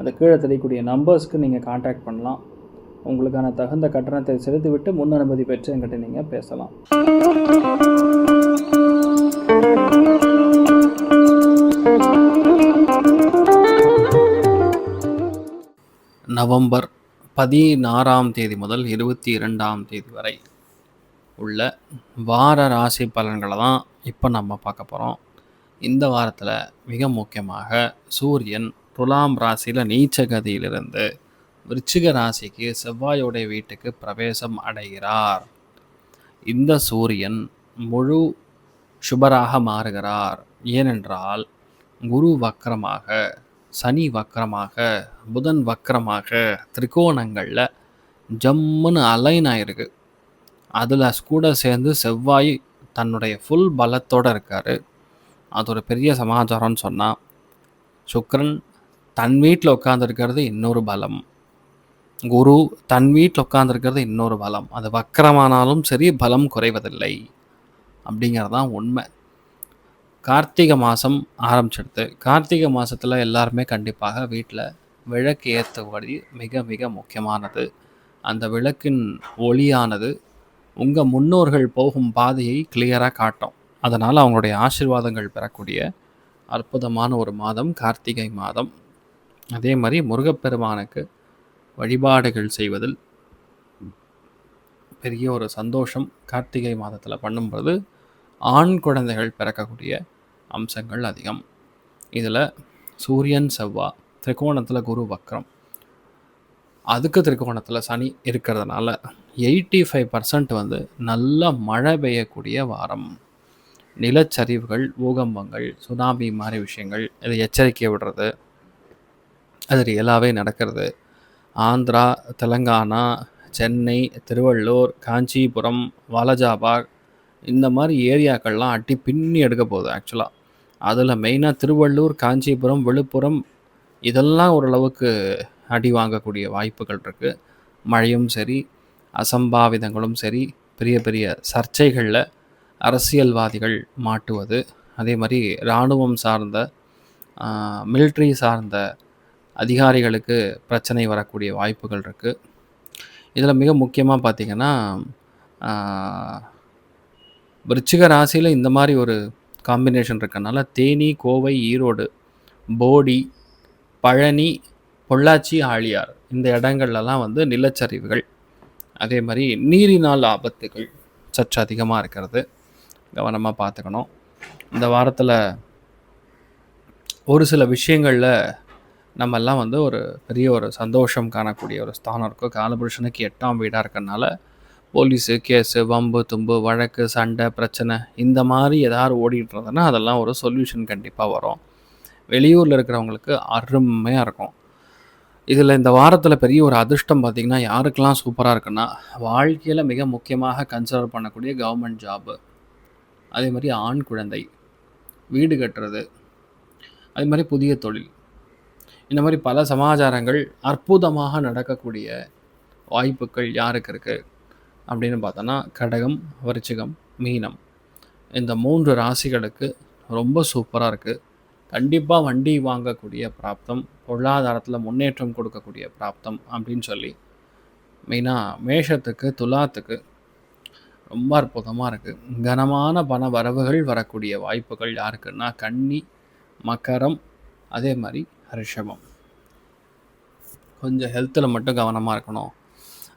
அந்த கீழே தெரியக்கூடிய நம்பர்ஸ்க்கு நீங்கள் காண்டாக்ட் பண்ணலாம். உங்களுக்கான தகுந்த கட்டணத்தை செலுத்திவிட்டு முன் அனுமதி பெற்று என்கிட்ட நீங்கள் பேசலாம். நவம்பர் பதினாறாம் தேதி முதல் இருபத்தி இரண்டாம் தேதி வரை உள்ள வார ராசி பலன்களை தான் இப்போ நம்ம பார்க்க போகிறோம் இந்த வாரத்தில் மிக முக்கியமாக சூரியன் துலாம் ராசியில் நீச்ச கதியிலிருந்து விருச்சிக ராசிக்கு செவ்வாயோடைய வீட்டுக்கு பிரவேசம் அடைகிறார். இந்த சூரியன் முழு சுபராக மாறுகிறார். ஏனென்றால் குரு வக்கரமாக சனி வக்கரமாக புதன் வக்கரமாக திரிகோணங்களில் ஜம்முன்னு அலைன் ஆயிருக்கு. அதில் கூட சேர்ந்து செவ்வாய் தன்னுடைய ஃபுல் பலத்தோடு இருக்கார். அது ஒரு பெரிய சமாச்சாரம்னு சொன்னால் சுக்ரன் தன் வீட்டில் உட்காந்துருக்கிறது இன்னொரு பலம். குரு தன் வீட்டில் உட்காந்துருக்கிறது இன்னொரு பலம். அது வக்கரமானாலும் சரி பலம் குறைவதில்லை. அப்படிங்கிறது தான் உண்மை. கார்த்திகை மாதம் ஆரம்பிச்சிடுது. கார்த்திகை மாதத்தில் எல்லாருமே கண்டிப்பாக வீட்டில் விளக்கு ஏற்றுபடி மிக மிக முக்கியமானது. அந்த விளக்கின் ஒளியானது உங்கள் முன்னோர்கள் போகும் பாதையை கிளியராக காட்டும். அதனால் அவங்களுடைய ஆசிர்வாதங்கள் பெறக்கூடிய அற்புதமான ஒரு மாதம் கார்த்திகை மாதம். அதே மாதிரி முருகப்பெருமானுக்கு வழிபாடுகள் செய்வதில் பெரிய ஒரு சந்தோஷம் கார்த்திகை மாதத்தில் பண்ணும்போது ஆண் குழந்தைகள் பிறக்கக்கூடிய அம்சங்கள் அதிகம். இதில் சூரியன் செவ்வாய் திரிகோணத்தில் குரு வக்ரம். அதுக்கு திரிகோணத்தில் சனி இருக்கிறதுனால எயிட்டி ஃபைவ் பர்சன்ட் வந்து நல்ல மழை பெய்யக்கூடிய வாரம். நிலச்சரிவுகள் பூகம்பங்கள் சுனாமி மாதிரி விஷயங்கள் இதை எச்சரிக்கை விடுறது. அது ரியலாகவே நடக்கிறது. ஆந்திரா தெலங்கானா சென்னை திருவள்ளூர் காஞ்சிபுரம் வாலஜாபாக் இந்த மாதிரி ஏரியாக்கள்லாம் அட்டி பின்னி எடுக்க போகுது ஆக்சுவலாக அதில் மெயினாக திருவள்ளூர் காஞ்சிபுரம் விழுப்புரம் இதெல்லாம் ஓரளவுக்கு அடி வாங்கக்கூடிய வாய்ப்புகள் இருக்குது மழையும் சரி அசம்பாவிதங்களும் சரி பெரிய பெரிய சர்ச்சைகளில் அரசியல்வாதிகள் மாட்டுவது. அதே மாதிரி இராணுவம் சார்ந்த மிலிட்ரி சார்ந்த அதிகாரிகளுக்கு பிரச்சனை வரக்கூடிய வாய்ப்புகள் இருக்குது இதில் மிக முக்கியமாக பார்த்திங்கன்னா விருச்சிக ராசியில் இந்த மாதிரி ஒரு காம்பினேஷன் இருக்கனால தேனி கோவை ஈரோடு போடி பழனி பொள்ளாச்சி ஆழியார் இந்த இடங்கள்லலாம் வந்து நிலச்சரிவுகள். அதே மாதிரி நீரினால் ஆபத்துகள் சற்று அதிகமாக இருக்கிறது. கவனமாக பார்த்துக்கணும் இந்த வாரத்தில் ஒரு சில விஷயங்களில் நம்மெல்லாம் வந்து ஒரு பெரிய ஒரு சந்தோஷம் காணக்கூடிய ஒரு ஸ்தானம் இருக்கும். காலபுருஷனுக்கு எட்டாம் வீடாக இருக்கிறனால போலீஸு கேஸு வம்பு தும்பு வழக்கு சண்டை பிரச்சனை இந்த மாதிரி ஏதாவது ஓடிட்டு இருந்ததுன்னா அதெல்லாம் ஒரு சொல்யூஷன் கண்டிப்பாக வரும். வெளியூரில் இருக்கிறவங்களுக்கு அருமையாக இருக்கும். இதில் இந்த வாரத்தில் பெரிய ஒரு அதிர்ஷ்டம் பார்த்திங்கன்னா யாருக்கெல்லாம் சூப்பராக இருக்குன்னா வாழ்க்கையில் மிக முக்கியமாக கன்சிடர் பண்ணக்கூடிய கவர்மெண்ட் ஜாபு அதே மாதிரி ஆண் குழந்தை வீடு கட்டுறது அதே மாதிரி புதிய தொழில். இந்த மாதிரி பல சமாச்சாரங்கள் அற்புதமாக நடக்கக்கூடிய வாய்ப்புகள் யாருக்கு இருக்குது அப்படின்னு பார்த்தோன்னா கடகம் விருச்சிகம் மீனம். இந்த மூன்று ராசிகளுக்கு ரொம்ப சூப்பராக இருக்குது கண்டிப்பாக வண்டி வாங்கக்கூடிய பிராப்தம் பொருளாதாரத்தில் முன்னேற்றம் கொடுக்கக்கூடிய பிராப்தம் அப்படின்னு சொல்லி. மெயினாக மேஷத்துக்கு துலாத்துக்கு ரொம்ப அற்புதமாக இருக்குது கனமான பண வரவுகள் வரக்கூடிய வாய்ப்புகள் யாருக்குன்னா கன்னி மக்கரம் அதே மாதிரி ரிஷபம் கொஞ்சம் ஹெல்த்தில் மட்டும் கவனமாக இருக்கணும்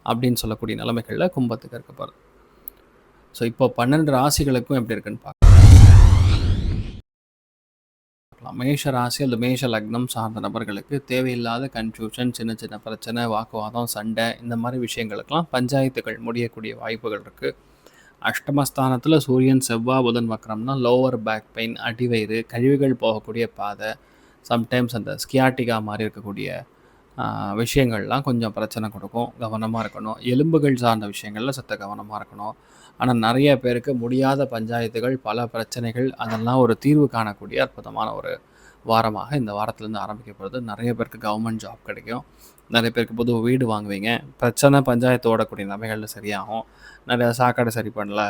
அப்படின்னு சொல்லக்கூடிய நிலைமைகளில் கும்பத்துக்கு இருக்க போகிறது ஸோ இப்போ பன்னெண்டு ராசிகளுக்கும் எப்படி இருக்குன்னு பார்க்கலாம். மேஷ ராசி அல்லது மேஷ லக்னம் சார்ந்த நபர்களுக்கு தேவையில்லாத கன்ஃபியூஷன் சின்ன சின்ன பிரச்சனை வாக்குவாதம் சண்டை இந்த மாதிரி விஷயங்களுக்கெல்லாம் பஞ்சாயத்துகள் முடியக்கூடிய வாய்ப்புகள் இருக்குது அஷ்டமஸ்தானத்தில் சூரியன் செவ்வாய் புதன் வக்கரம்னா லோவர் பேக் பெயின் அடிவயிறு கழிவுகள் போகக்கூடிய பாதை சம்டைம்ஸ் அந்த ஸ்கியாட்டிகா மாதிரி இருக்கக்கூடிய விஷயங்கள்லாம் கொஞ்சம் பிரச்சனை கொடுக்கும். கவனமாக இருக்கணும். எலும்புகள் சார்ந்த விஷயங்களில் சத்த கவனமாக இருக்கணும். ஆனால் நிறைய பேருக்கு முடியாத பஞ்சாயத்துகள், பல பிரச்சனைகள் அதெல்லாம் ஒரு தீர்வு காணக்கூடிய அற்புதமான ஒரு வாரமாக இந்த வாரத்துலேருந்து ஆரம்பிக்கப்படுது. நிறைய பேருக்கு கவர்மெண்ட் ஜாப் கிடைக்கும். நிறைய பேருக்கு புது வீடு வாங்குவீங்க. பிரச்சனை, பஞ்சாயத்து ஓடக்கூடிய நபைகளில் சரியாகும். நிறையா சாக்கடை சரி பண்ணல,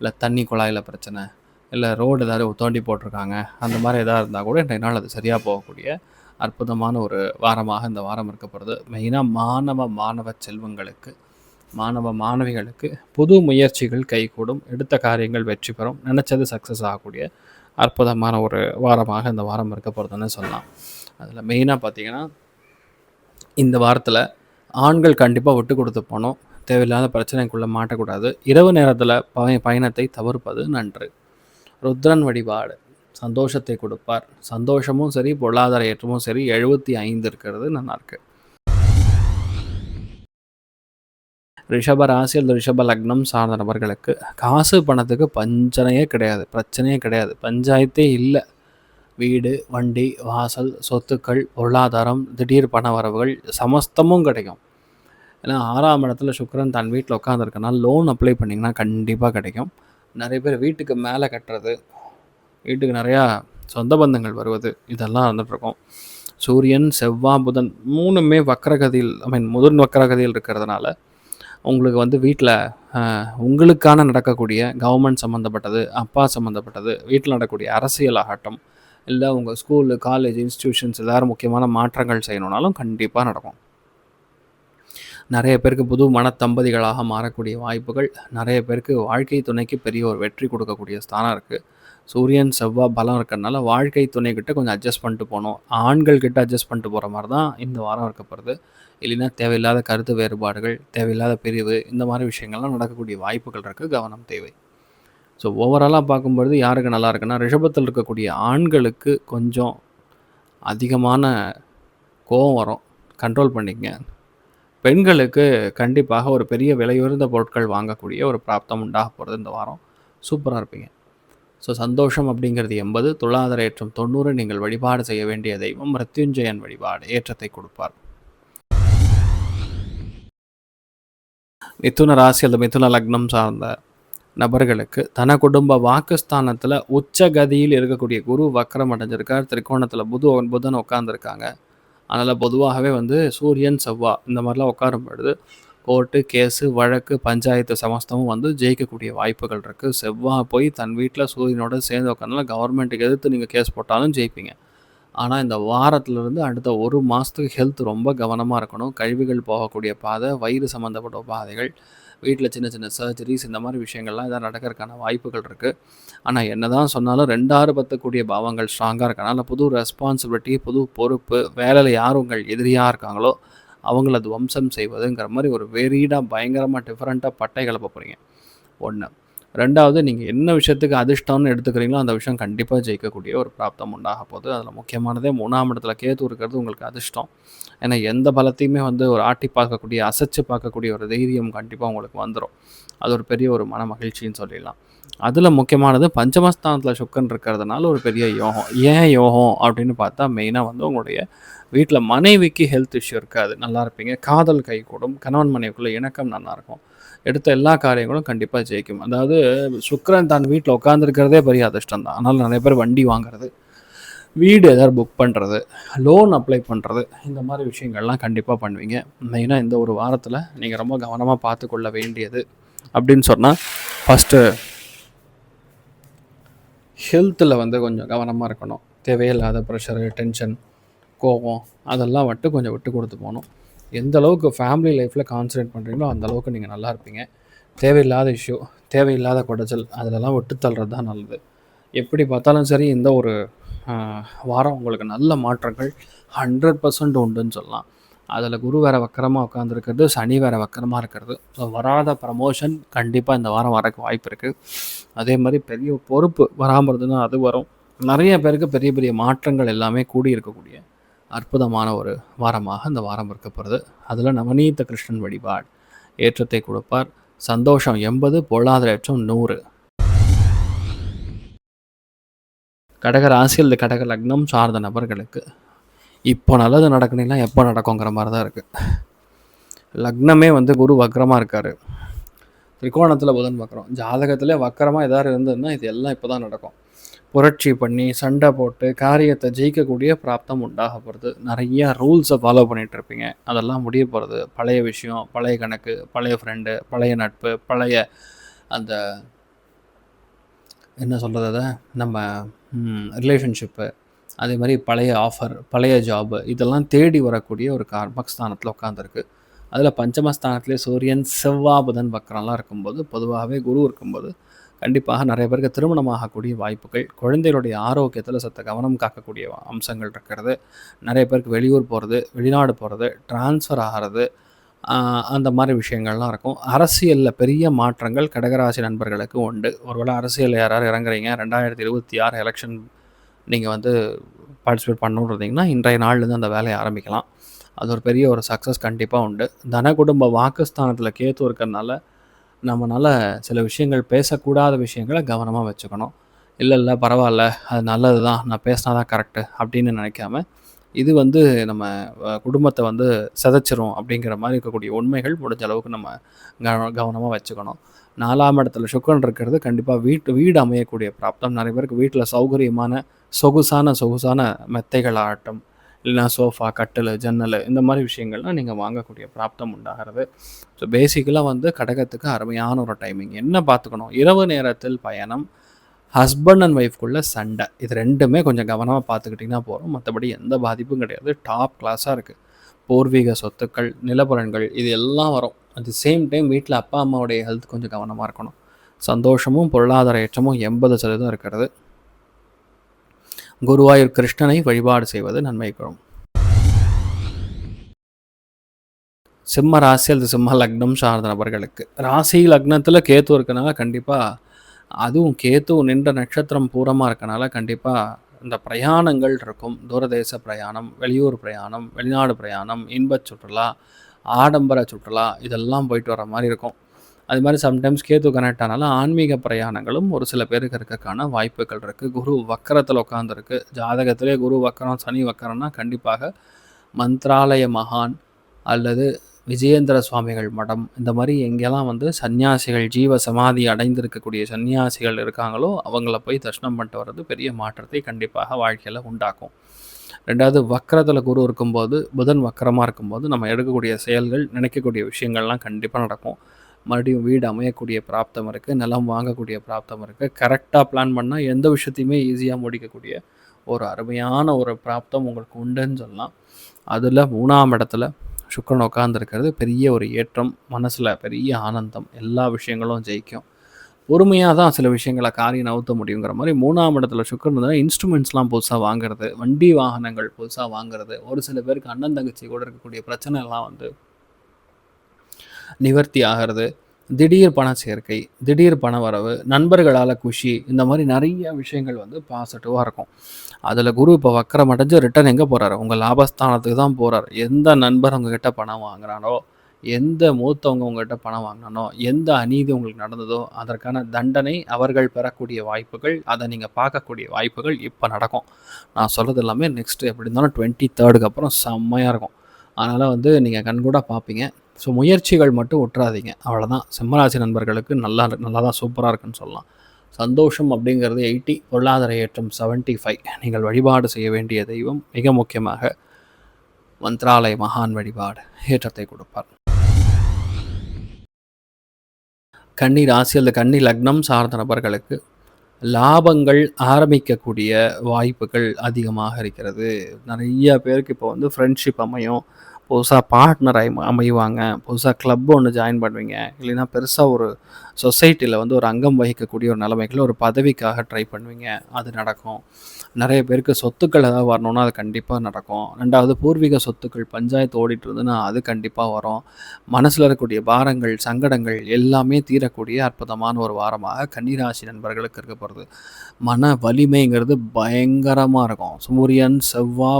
இல்லை தண்ணி குழாயில் பிரச்சனை, இல்லை ரோடு ஏதாவது தோண்டி போட்டிருக்காங்க. அந்த மாதிரி எதாவது இருந்தால் கூட இன்றைய நாள் அது சரியாக போகக்கூடிய அற்புதமான ஒரு வாரமாக இந்த வாரம் இருக்கப்படுது. மெயினாக மாணவ, மாணவ செல்வங்களுக்கு, மாணவ, மாணவிகளுக்கு புது முயற்சிகள் கைகூடும். எடுத்த காரியங்கள் வெற்றி பெறும். நினச்சது சக்ஸஸ் ஆகக்கூடிய அற்புதமான ஒரு வாரமாக இந்த வாரம் இருக்கப்படுதுன்னு சொல்லலாம். அதில் மெயினாக பார்த்திங்கன்னா இந்த வாரத்தில் ஆண்கள் கண்டிப்பாக விட்டு கொடுத்து போனோம் தேவையில்லாத பிரச்சனைக்குள்ளே மாட்டக்கூடாது. இரவு நேரத்தில் பய பயணத்தை தவிர்ப்பது நன்று. ருத்ரன் வழிபாடு சந்தோஷத்தை கொடுப்பார். சந்தோஷமும் சரி, பொருளாதார ஏற்றமும் சரி 75 இருக்கிறது நல்லாருக்கு. ரிஷப ராசி அல்லது ரிஷப லக்னம் சார்ந்த நபர்களுக்கு காசு, பணத்துக்கு பஞ்சனையே கிடையாது. பிரச்சனையே கிடையாது. பஞ்சாயத்தே இல்லை வீடு, வண்டி, வாசல், சொத்துக்கள், பொருளாதாரம், திடீர் பண வரவுகள் சமஸ்தமும் கிடைக்கும். ஏன்னா ஆறாம் இடத்துல சுக்கரன் தன் வீட்டில் உட்காந்துருக்கனால லோன் அப்ளை பண்ணிங்கன்னா கண்டிப்பாக கிடைக்கும். நிறைய பேர் வீட்டுக்கு மேலே கட்டுறது, வீட்டுக்கு நிறையா சொந்த பந்தங்கள் வருவது, இதெல்லாம் நடந்துட்டுருக்கும். சூரியன், செவ்வா, புதன் மூணுமே வக்ரகதியில் ஐ மீன் முதன் வக்ரகதியில் இருக்கிறதுனால, உங்களுக்கு வந்து வீட்டில் உங்களுக்கான நடக்கக்கூடிய கவர்மெண்ட் சம்மந்தப்பட்டது, அப்பா சம்மந்தப்பட்டது, வீட்டில் நடக்கக்கூடிய அரசியல் ஆகட்டும், இல்லை உங்கள் ஸ்கூலு, காலேஜ், இன்ஸ்டியூஷன்ஸ் ஏதாவது முக்கியமான மாற்றங்கள் செய்யணுன்னாலும் கண்டிப்பாக நடக்கும். நிறைய பேருக்கு புது மனத்தம்பதிகளாக மாறக்கூடிய வாய்ப்புகள், நிறைய பேருக்கு வாழ்க்கை துணைக்கு பெரிய ஒரு வெற்றி கொடுக்கக்கூடிய ஸ்தானம் இருக்குது சூரியன், செவ்வாய் பலம் இருக்கிறனால வாழ்க்கை துணைக்கிட்ட கொஞ்சம் அட்ஜஸ்ட் பண்ணிட்டு போகணும் ஆண்கள் கிட்ட அட்ஜஸ்ட் பண்ணிட்டு போகிற மாதிரி தான் இந்த வாரம் இருக்கப்படுது. இல்லைன்னா தேவையில்லாத கருத்து வேறுபாடுகள், தேவையில்லாத பிரிவு இந்த மாதிரி விஷயங்கள்லாம் நடக்கக்கூடிய வாய்ப்புகள் இருக்குது கவனம் தேவை. ஸோ ஓவராலாக பார்க்கும்பொழுது யாருக்கு நல்லா இருக்குன்னா, ரிஷபத்தில் இருக்கக்கூடிய ஆண்களுக்கு கொஞ்சம் அதிகமான கோவம் வரும். கண்ட்ரோல் பண்ணிக்கங்க. பெண்களுக்கு கண்டிப்பாக ஒரு பெரிய விலையுயர்ந்த பொருட்கள் வாங்கக்கூடிய ஒரு பிராப்தம் உண்டாக போகிறது இந்த வாரம். சூப்பராக இருப்பீங்க. ஸோ சந்தோஷம் அப்படிங்கிறது 80, பொருளாதார ஏற்றம் 90 நீங்கள் வழிபாடு செய்ய வேண்டிய தெய்வம் மிருத்யுஞ்சயன் வழிபாடு ஏற்றத்தை கொடுப்பார். மிதுன ராசி அல்லது மிதுன லக்னம் சார்ந்த நபர்களுக்கு தன குடும்ப வாக்குஸ்தானத்தில உச்சகதியில் இருக்கக்கூடிய குரு வக்ரம் அடைஞ்சிருக்கார். திருக்கோணத்தில் புது புதன் உட்காந்துருக்காங்க அதனால் பொதுவாகவே வந்து சூரியன், செவ்வா இந்த மாதிரிலாம் உட்காரும் பொழுது, கோர்ட்டு, கேஸு, வழக்கு, பஞ்சாயத்து சமஸ்தமும் வந்து ஜெயிக்கக்கூடிய வாய்ப்புகள் இருக்குது செவ்வாய் போய் தன் வீட்டில் சூரியனோட சேர்ந்து உட்காந்தாலும் கவர்மெண்ட்டுக்கு எதிர்த்து நீங்கள் கேஸ் போட்டாலும் ஜெயிப்பீங்க. ஆனால் இந்த வாரத்துலேருந்து அடுத்த ஒரு மாதத்துக்கு ஹெல்த் ரொம்ப கவனமாக இருக்கணும். கழிவுகள் போகக்கூடிய பாதை, வயிறு சம்மந்தப்பட்ட பாதைகள் வீட்டில் சின்ன சின்ன சர்ஜரிஸ் இந்த மாதிரி விஷயங்கள்லாம் எதாவது நடக்கிறதுக்கான வாய்ப்புகள் இருக்குது ஆனால் என்ன தான் சொன்னாலும் ரெண்டாறு பத்தக்கூடிய பாவங்கள் ஸ்ட்ராங்காக இருக்கனால புது ரெஸ்பான்சிபிலிட்டி, புது பொறுப்பு, வேலையில் யார் உங்கள் எதிரியாக இருக்காங்களோ, அவங்கள துவம்சம் செய்வதுங்கிற மாதிரி ஒரு வெரீடா பயங்கரமாக டிஃப்ரெண்ட்டாக பட்டை கிளப்ப போகிறீங்க ஒன்று ரெண்டாவது நீங்கள் என்ன விஷயத்துக்கு அதிர்ஷ்டம்னு எடுத்துக்கிறீங்களோ, அந்த விஷயம் கண்டிப்பாக ஜெயிக்கக்கூடிய ஒரு பிராப்தம் உண்டாக போகுது. அதில் முக்கியமானதே மூணாம் இடத்துல கேது இருக்கிறது உங்களுக்கு அதிர்ஷ்டம். ஏன்னா எந்த பலத்தையுமே வந்து ஒரு ஆட்டி பார்க்கக்கூடிய, அசைச்சு பார்க்கக்கூடிய ஒரு தைரியம் கண்டிப்பாக உங்களுக்கு வந்துடும் அது ஒரு பெரிய ஒரு மன மகிழ்ச்சின்னு சொல்லிடலாம். அதில் முக்கியமானது பஞ்சமஸ்தானத்தில் சுக்கன் இருக்கிறதுனால ஒரு பெரிய யோகம். ஏன் யோகம் அப்படின்னு பார்த்தா மெயினாக வந்து உங்களுடைய வீட்டில் மனைவிக்கு ஹெல்த் இஷ்யூ இருக்காது. நல்லா இருப்பீங்க. காதல் கைகூடும். கணவன் மனைவிக்குள்ளே இணக்கம் நல்லாயிருக்கும். எடுத்த எல்லா காரியங்களும் கண்டிப்பாக ஜெயிக்கும். அதாவது சுக்கரன் தன் வீட்டில் உட்காந்துருக்கிறதே பெரிய அதிர்ஷ்டம் தான். அதனால் நிறைய பேர் வண்டி வாங்குறது, வீடு ஏதாவது புக் பண்ணுறது லோன் அப்ளை பண்ணுறது இந்த மாதிரி விஷயங்கள்லாம் கண்டிப்பாக பண்ணுவீங்க. மெயினாக இந்த ஒரு வாரத்தில் நீங்கள் ரொம்ப கவனமாக பார்த்துக்கொள்ள வேண்டியது அப்படின்னு சொன்னால் ஃபர்ஸ்ட்டு ஹெல்த்தில் வந்து கொஞ்சம் கவனமாக இருக்கணும். தேவையில்லாத ப்ரெஷரு, டென்ஷன், கோவம் அதெல்லாம் வந்துட்டு கொஞ்சம் விட்டு கொடுத்து போகணும் எந்த அளவுக்கு ஃபேமிலி லைஃப்பில் கான்சன்ட்ரேட் பண்ணுறீங்களோ அந்த அளவுக்கு நீங்கள் நல்லா இருப்பீங்க. தேவையில்லாத இஷ்யூ, தேவையில்லாத குடைச்சல் அதிலெல்லாம் விட்டு தள்ளுறது தான் நல்லது. எப்படி பார்த்தாலும் சரி இந்த ஒரு வாரம் உங்களுக்கு நல்ல மாற்றங்கள் 100% உண்டுன்னு சொல்லலாம். அதில் குரு வேறு வக்கரமாக உட்காந்துருக்கிறது சனி வேறு வக்கரமாக இருக்கிறது. ஸோ வராத ப்ரமோஷன் கண்டிப்பாக இந்த வாரம் வரக்கு வாய்ப்பு இருக்குது அதே மாதிரி பெரிய பொறுப்பு வராமல் இருந்ததுன்னா அது வரும். நிறைய பேருக்கு பெரிய பெரிய மாற்றங்கள் எல்லாமே கூடி இருக்கக்கூடிய அற்புதமான ஒரு வாரமாக இந்த வாரம் இருக்கப்படுது. அதில் நவநீத கிருஷ்ணன் வழிபாடு. ஏற்றத்தை கொடுப்பார். சந்தோஷம் 80, பொருளாதார ஏற்றம் நூறு. கடக ராசியில் இந்த கடக லக்னம் சார்ந்த நபர்களுக்கு இப்போ நல்லது நடக்கணும்னா எப்போ நடக்குங்கிற மாதிரி தான் இருக்குது லக்னமே வந்து குரு வக்ரமாக இருக்கார். திரிகோணத்தில் புதன் வக்கரம் ஜாதகத்திலே வக்கரமாக எதாவது இருந்ததுன்னா இது எல்லாம் இப்போ தான் நடக்கும். புரட்சி பண்ணி சண்டை போட்டு காரியத்தை ஜெயிக்கக்கூடிய பிராப்தம் உண்டாக போகிறது நிறையா ரூல்ஸை ஃபாலோ பண்ணிகிட்டு இருப்பீங்க அதெல்லாம் முடிய போகிறது பழைய விஷயம் பழைய கணக்கு பழைய ஃப்ரெண்டு பழைய நட்பு பழைய அந்த என்ன சொல்கிறது நம்ம ரிலேஷன்ஷிப்பு அதே மாதிரி பழைய ஆஃபர் பழைய ஜாபு இதெல்லாம் தேடி வரக்கூடிய ஒரு கர்மஸ்தானத்தில் உட்காந்துருக்கு அதில் பஞ்சமஸ்தானத்திலே சூரியன் செவ்வா புதன் இருக்கும்போது பொதுவாகவே குரு இருக்கும்போது கண்டிப்பாக நிறைய பேருக்கு திருமணம் ஆகக்கூடிய வாய்ப்புகள் குழந்தைகளுடைய ஆரோக்கியத்தில் சத்த கவனம் காக்கக்கூடிய அம்சங்கள் இருக்கிறது. நிறைய பேருக்கு வெளியூர் போகிறது வெளிநாடு போகிறது டிரான்ஸ்ஃபர் ஆகிறது அந்த மாதிரி விஷயங்கள்லாம் இருக்கும். அரசியலில் பெரிய மாற்றங்கள் கடகராசி நண்பர்களுக்கு உண்டு. ஒருவேளை அரசியல் யாராவது இறங்குறீங்க ரெண்டாயிரத்தி இருபத்தி ஆறு எலெக்ஷன் நீங்கள் வந்து பார்ட்டிசிபேட் பண்ணணுன்றீங்கன்னா இன்றைய நாள்லேருந்து அந்த வேலையை ஆரம்பிக்கலாம். அது ஒரு பெரிய ஒரு சக்ஸஸ் கண்டிப்பாக உண்டு. தன குடும்ப வாக்குஸ்தானத்தில் கேத்து இருக்கிறதுனால நம்மளால் சில விஷயங்கள் பேசக்கூடாத விஷயங்களை கவனமாக வச்சுக்கணும். இல்லை இல்லை பரவாயில்ல அது நல்லது தான் நான் பேசினா தான் கரெக்டு அப்படின்னு நினைக்காம இது வந்து நம்ம குடும்பத்தை வந்து சிதைச்சிரும் அப்படிங்கிற மாதிரி இருக்கக்கூடிய உண்மைகள் முடிஞ்ச அளவுக்கு நம்ம கவனமாக வச்சுக்கணும். நாலாம் இடத்துல சுக்கரன் இருக்கிறது கண்டிப்பாக வீட்டு வீடு அமையக்கூடிய பிராப்தம். நிறைய பேருக்கு வீட்டில் சௌகரியமான சொகுசான சொகுசான மெத்தைகள் ஆகட்டும். இல்லைனா சோஃபா கட்டில் ஜன்னல் இந்த மாதிரி விஷயங்கள்லாம் நீங்கள் வாங்கக்கூடிய பிராப்தம் உண்டாகிறது. ஸோ பேசிக்கலாக வந்து கடகத்துக்கு அருமையான ஒரு டைமிங் என்ன பார்த்துக்கணும்? இரவு நேரத்தில் பயணம் ஹஸ்பண்ட் அண்ட் ஒய்ஃப்குள்ளே சண்டை. இது ரெண்டுமே கொஞ்சம் கவனமாக பார்த்துக்கிட்டிங்கன்னா போகிறோம் மற்றபடி எந்த பாதிப்பும் கிடையாது. டாப் கிளாஸாக இருக்குது பூர்வீக சொத்துக்கள் நிலப்புறன்கள் இது எல்லாம் வரும். அட் தி சேம் டைம் வீட்டில் அப்பா அம்மாவுடைய ஹெல்த் கொஞ்சம் கவனமாக இருக்கணும். சந்தோஷமும் பொருளாதார ஏற்றமும் எண்பது சதவீதம் இருக்கிறது. குருவாயூர் கிருஷ்ணனை வழிபாடு செய்வது நன்மை குழும் சிம்ம ராசி அல்லது சிம்ம லக்னம் சார்ந்த நபர்களுக்கு. ராசி லக்னத்தில் கேத்து இருக்கனால கண்டிப்பாக அதுவும் கேத்து நின்ற நட்சத்திரம் பூரமாக இருக்கனால கண்டிப்பாக இந்த பிரயாணங்கள் இருக்கும். தூரதேச பிரயாணம் வெளியூர் பிரயாணம் வெளிநாடு பிரயாணம் இன்பச் சுற்றுலா ஆடம்பர சுற்றுலா இதெல்லாம் போயிட்டு வர மாதிரி இருக்கும். அது மாதிரி சம்டைம்ஸ் கேத்து கனெக்ட் ஆனாலும் ஆன்மீக பிரயாணங்களும் ஒரு சில பேருக்கு இருக்கக்கான வாய்ப்புகள் இருக்குது குரு வக்கரத்தில் உட்காந்துருக்கு ஜாதகத்திலே குரு வக்கரம் சனி வக்கரம்னா கண்டிப்பாக மந்த்ராலய மகான் அல்லது விஜயேந்திர சுவாமிகள் மடம். இந்த மாதிரி எங்கெல்லாம் வந்து சன்னியாசிகள் ஜீவ சமாதி அடைந்திருக்கக்கூடிய சன்னியாசிகள் இருக்காங்களோ அவங்கள போய் தர்ஷனம் பண்ணிட்டு வர்றது பெரிய மாற்றத்தை கண்டிப்பாக வாழ்க்கையில் உண்டாக்கும். ரெண்டாவது வக்கரத்தில் குரு இருக்கும்போது புதன் வக்கரமாக இருக்கும்போது நம்ம எடுக்கக்கூடிய செயல்கள் நினைக்கக்கூடிய விஷயங்கள்லாம் கண்டிப்பாக நடக்கும். மறுபடியும் வீடு அமையக்கூடிய பிராப்தம் இருக்குது நிலம் வாங்கக்கூடிய பிராப்தம் இருக்குது கரெக்டாக பிளான் பண்ணால் எந்த விஷயத்தையுமே ஈஸியாக முடிக்கக்கூடிய ஒரு அருமையான ஒரு பிராப்தம் உங்களுக்கு உண்டுன்னு சொல்லலாம். அதில் மூணாம் இடத்துல சுக்கரன் உட்காந்துருக்கிறது பெரிய ஒரு ஏற்றம் மனசில் பெரிய ஆனந்தம் எல்லா விஷயங்களும் ஜெயிக்கும். பொறுமையாக தான் சில விஷயங்களை காரியம் நவுத்த முடியுங்கிற மாதிரி மூணாம் இடத்துல சுக்கரன் இருந்தால் இன்ஸ்ட்ருமெண்ட்ஸ்லாம் புதுசாக வாங்குறது வண்டி வாகனங்கள் புதுசாக வாங்குறது ஒரு சில பேருக்கு அண்ணன் தங்கச்சி கூட இருக்கக்கூடிய பிரச்சனைலாம் வந்து நிவர்த்தி ஆகிறது. திடீர் பண சேர்க்கை திடீர் பண வரவு நண்பர்களால் குஷி இந்த மாதிரி நிறைய விஷயங்கள் வந்து பாசிட்டிவாக இருக்கும். அதில் குரு இப்போ வக்கரம் அடைஞ்சு ரிட்டர்ன் எங்கே போகிறாரு உங்கள் லாபஸ்தானத்துக்கு தான் போகிறார் எந்த நண்பர் உங்ககிட்ட பணம் வாங்குறானோ எந்த மூத்தவங்க உங்கள்கிட்ட பணம் வாங்கினானோ எந்த அநீதி உங்களுக்கு நடந்ததோ அதற்கான தண்டனை அவர்கள் பெறக்கூடிய வாய்ப்புகள் அதை நீங்கள் பார்க்கக்கூடிய வாய்ப்புகள் இப்போ நடக்கும். நான் சொல்கிறது எல்லாமே நெக்ஸ்ட்டு எப்படி இருந்தாலும் டுவெண்ட்டி தேர்டுக்கு அப்புறம் செம்மையாக இருக்கும். அதனால் வந்து நீங்கள் கண்கூட பார்ப்பீங்க. ஸோ முயற்சிகள் மட்டும் விட்டுறாதீங்க அவ்வளோதான் சிம்மராசி நண்பர்களுக்கு நல்லா நல்லா தான் சூப்பராக இருக்குன்னு சொல்லலாம். சந்தோஷம் அப்படிங்கிறது எயிட்டி பொருளாதார ஏற்றம் செவன்ட்டி ஃபைவ் நீங்கள் வழிபாடு செய்ய வேண்டிய தெய்வம் மிக முக்கியமாக மந்த்ராலய மகான் வழிபாடு ஏற்றத்தை கொடுப்பார். கன்னி ராசி அல்லது கன்னி லக்னம் சார்ந்த நபர்களுக்கு லாபங்கள் ஆரம்பிக்கக்கூடிய வாய்ப்புகள் அதிகமாக இருக்கிறது. நிறைய பேருக்கு இப்போ வந்து ஃப்ரெண்ட்ஷிப் அமையும். புதுசாக பார்ட்னர் ஆகி அமைவாங்க. புதுசாக கிளப் ஒன்று ஜாயின் பண்ணுவீங்க. இல்லைன்னா பெருசாக ஒரு சொசைட்டியில் வந்து ஒரு அங்கம் வகிக்கக்கூடிய ஒரு நிலைமைகளை ஒரு பதவிக்காக ட்ரை பண்ணுவீங்க. அது நடக்கும். நிறைய பேருக்கு சொத்துக்கள் ஏதாவது வரணும்னா அது கண்டிப்பாக நடக்கும். ரெண்டாவது பூர்வீக சொத்துக்கள் பஞ்சாயத்து ஓடிட்டு இருந்ததுன்னா அது கண்டிப்பாக வரும். மனசில் இருக்கக்கூடிய பாரங்கள் சங்கடங்கள் எல்லாமே தீரக்கூடிய அற்புதமான ஒரு வாரமாக கன்னிராசி நண்பர்களுக்கு இருக்க போகிறது மன வலிமைங்கிறது பயங்கரமாக இருக்கும். சூரியன் செவ்வா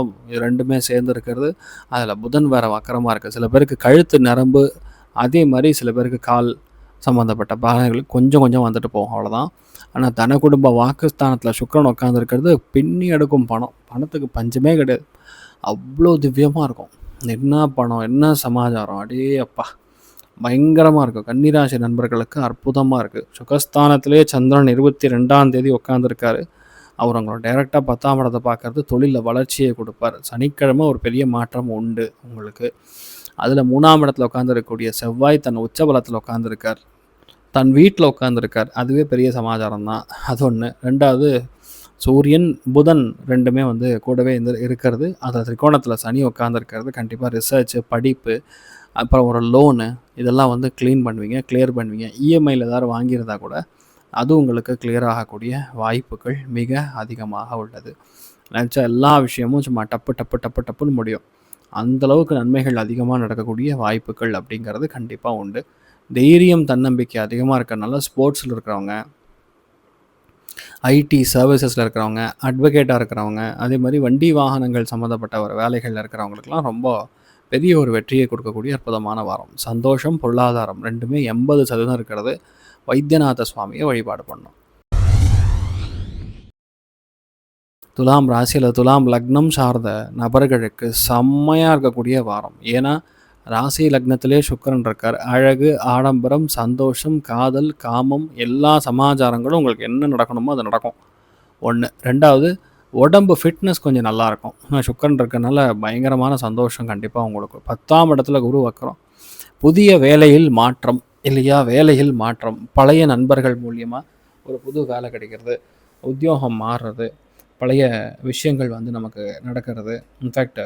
ரெண்டுமே சேர்ந்து இருக்கிறது. அதில் புதன் வேறு வக்கரமாக இருக்குது சில பேருக்கு கழுத்து நரம்பு அதே மாதிரி சில பேருக்கு கால் சம்மந்தப்பட்ட பாகங்கள் கொஞ்சம் கொஞ்சம் வந்துட்டு போகும் அவ்வளோதான் ஆனால் தன குடும்ப வாக்குஸ்தானத்தில் சுக்கரன் உட்காந்துருக்கிறது பின்னி எடுக்கும் பணம். பணத்துக்கு பஞ்சமே கிடையாது. அவ்வளோ திவ்யமாக இருக்கும். என்ன பணம் என்ன சமாச்சாரம்? அடே அப்பா. பயங்கரமாக இருக்கும். கன்னிராசி நண்பர்களுக்கு அற்புதமாக இருக்குது சுகஸ்தானத்திலே சந்திரன் இருபத்தி ரெண்டாம் தேதி உட்காந்துருக்காரு அவர் உங்களை டைரெக்டாக பத்தாம் இடத்தை பார்க்கறது தொழிலில் வளர்ச்சியை கொடுப்பார். சனிக்கிழமை ஒரு பெரிய மாற்றம் உண்டு உங்களுக்கு. அதில் மூணாம் இடத்துல உட்காந்துருக்கக்கூடிய செவ்வாய் தன் உச்சபலத்தில் உட்காந்துருக்கார் தன் வீட்டில் உட்காந்துருக்கார் அதுவே பெரிய சமாச்சாரம் தான் அது ஒன்று ரெண்டாவது சூரியன் புதன் ரெண்டுமே வந்து கூடவே இந்த இருக்கிறது. அதில் திரிகோணத்தில் சனி உட்காந்துருக்கிறது கண்டிப்பாக ரிசர்ச் படிப்பு அப்புறம் ஒரு லோனு இதெல்லாம் வந்து க்ளீன் பண்ணுவீங்க கிளியர் பண்ணுவீங்க. இஎம்ஐயில் ஏதாவது வாங்கியிருந்தா கூட அது உங்களுக்கு கிளியர் ஆகக்கூடிய வாய்ப்புகள் மிக அதிகமாக உள்ளது. நினச்சா எல்லா விஷயமும் சும்மா டப்பு டப்பு டப்பு டப்புன்னு முடியும். அந்தளவுக்கு நன்மைகள் அதிகமாக நடக்கக்கூடிய வாய்ப்புகள் அப்படிங்கிறது கண்டிப்பாக உண்டு. தைரியம் தன்னம்பிக்கை அதிகமாக இருக்கிறனால ஸ்போர்ட்ஸில் இருக்கிறவங்க ஐடி சர்வீசஸில் இருக்கிறவங்க அட்வொகேட்டாக இருக்கிறவங்க அதே மாதிரி வண்டி வாகனங்கள் சம்மந்தப்பட்ட ஒரு வேலைகளில் இருக்கிறவங்களுக்கெல்லாம் ரொம்ப பெரிய ஒரு வெற்றியை கொடுக்கக்கூடிய அற்புதமான வாரம். சந்தோஷம் பொருளாதாரம் ரெண்டுமே எண்பது சதவீதம் இருக்கிறது. வைத்தியநாத சுவாமியை வழிபாடு பண்ணோம் துலாம் ராசியில் துலாம் லக்னம் சார்ந்த நபர்களுக்கு செம்மையாக இருக்கக்கூடிய வாரம். ஏன்னா ராசி லக்னத்திலே சுக்கரன் இருக்கார். அழகு ஆடம்பரம் சந்தோஷம் காதல் காமம் எல்லா சமாச்சாரங்களும் உங்களுக்கு என்ன நடக்கணுமோ அது நடக்கும். ஒன்று ரெண்டாவது உடம்பு ஃபிட்னஸ் கொஞ்சம் நல்லாயிருக்கும் சுக்கரன் இருக்கிறனால பயங்கரமான சந்தோஷம் கண்டிப்பாக உங்களுக்கு. பத்தாம் இடத்துல குரு வைக்கிறோம் புதிய வேலையில் மாற்றம் இல்லையா? வேலையில் மாற்றம். பழைய நண்பர்கள் மூலியமாக ஒரு புது வேலை கிடைக்கிறது. உத்தியோகம் மாறுறது. பழைய விஷயங்கள் வந்து நமக்கு நடக்கிறது. இன்ஃபேக்ட்